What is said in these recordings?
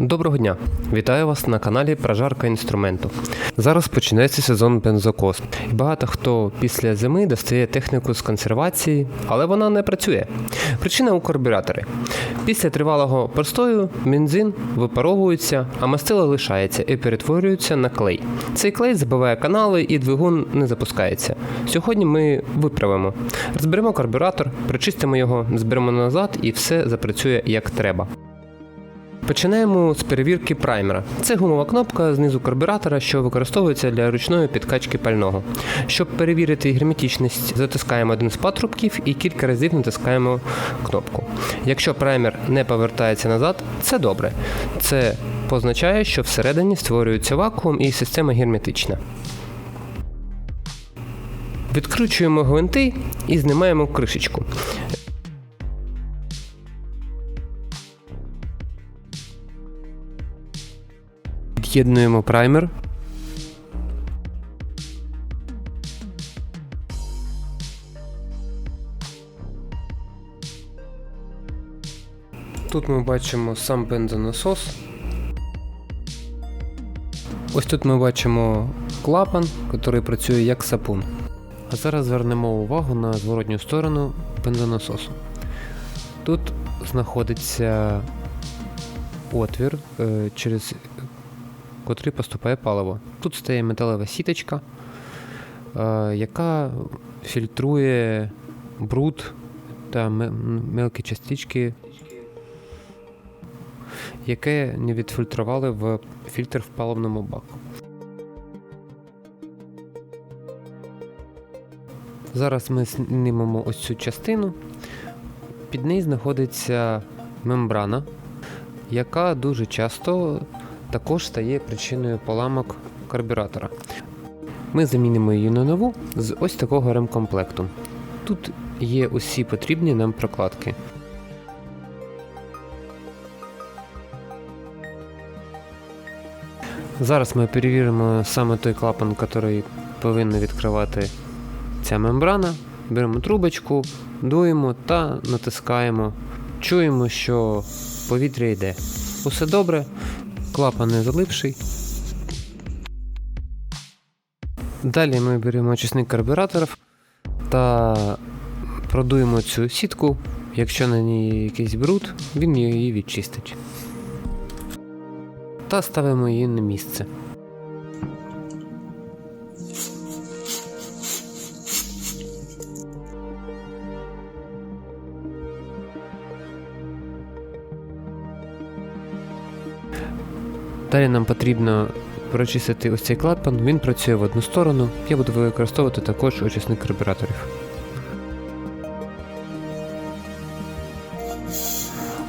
Доброго дня! Вітаю вас на каналі Прожарка інструменту. Зараз починається сезон бензокос. І багато хто після зими достає техніку з консервації, але вона не працює. Причина у карбюраторі. Після тривалого простою бензин випаровується, а мастило лишається і перетворюється на клей. Цей клей забиває канали і двигун не запускається. Сьогодні ми виправимо. Розберемо карбюратор, причистимо його, зберемо назад і все запрацює як треба. Починаємо з перевірки праймера. Це гумова кнопка знизу карбюратора, що використовується для ручної підкачки пального. Щоб перевірити герметичність, затискаємо один з патрубків і кілька разів натискаємо кнопку. Якщо праймер не повертається назад, це добре. Це позначає, що всередині створюється вакуум і система герметична. Відкручуємо гвинти і знімаємо кришечку. Від'єднуємо праймер. Тут ми бачимо сам бензонасос. Ось тут ми бачимо клапан, який працює як сапун. А зараз звернемо увагу на зворотню сторону бензонасосу. Тут знаходиться отвір, е, через котрий поступає паливо. Тут стає металева сіточка, е, яка фільтрує бруд та мелкі частички, яке не відфільтрували в фільтр в паливному баку. Зараз ми знімемо ось цю частину. Під нею знаходиться мембрана, яка дуже часто також стає причиною поламок карбюратора. Ми замінимо її на нову з ось такого ремкомплекту. Тут є усі потрібні нам прокладки. Зараз ми перевіримо саме той клапан, який повинна відкривати ця мембрана. Беремо трубочку, дуємо та натискаємо. Чуємо, що повітря йде. Усе добре, клапан не залипший. Далі ми беремо очисник карбюраторів та продуємо цю сітку. Якщо на ній якийсь бруд, він її відчистить. Та ставимо її на місце. Далі нам потрібно прочистити ось цей клапан, він працює в одну сторону. Я буду використовувати також очисник карбюраторів.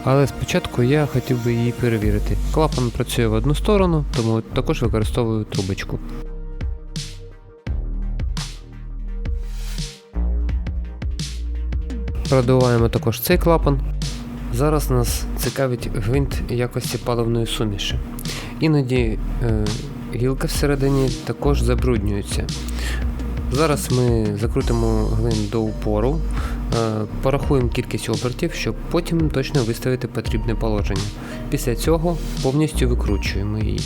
Але спочатку я хотів би її перевірити. Клапан працює в одну сторону, тому також використовую трубочку. Продуваємо також цей клапан. Зараз нас цікавить гвинт якості паливної суміші. Іноді е, гілка всередині також забруднюється. Зараз ми закрутимо гвинт до упору, е, порахуємо кількість обертів, щоб потім точно виставити потрібне положення. Після цього повністю викручуємо її.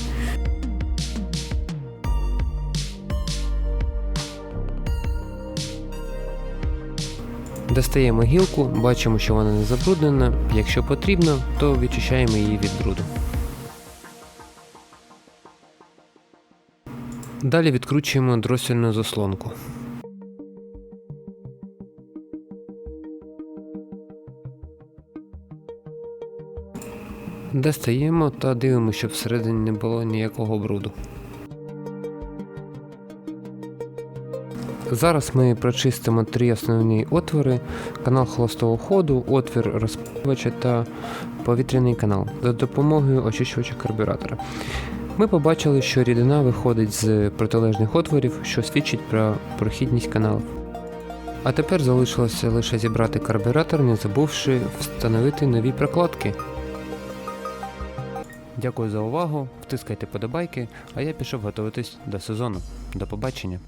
Достаємо гілку, бачимо, що вона не забруднена. Якщо потрібно, то відчищаємо її від бруду. Далі відкручуємо дросільну заслонку. Достаємо та дивимося, щоб всередині не було ніякого бруду. Зараз ми прочистимо три основні отвори: канал холостого ходу, отвір розпивача та повітряний канал за допомогою очищувача карбюратора. Ми побачили, що рідина виходить з протилежних отворів, що свідчить про прохідність каналів. А тепер залишилося лише зібрати карбюратор, не забувши встановити нові прокладки. Дякую за увагу, втискайте подобайки, а я пішов готуватись до сезону. До побачення!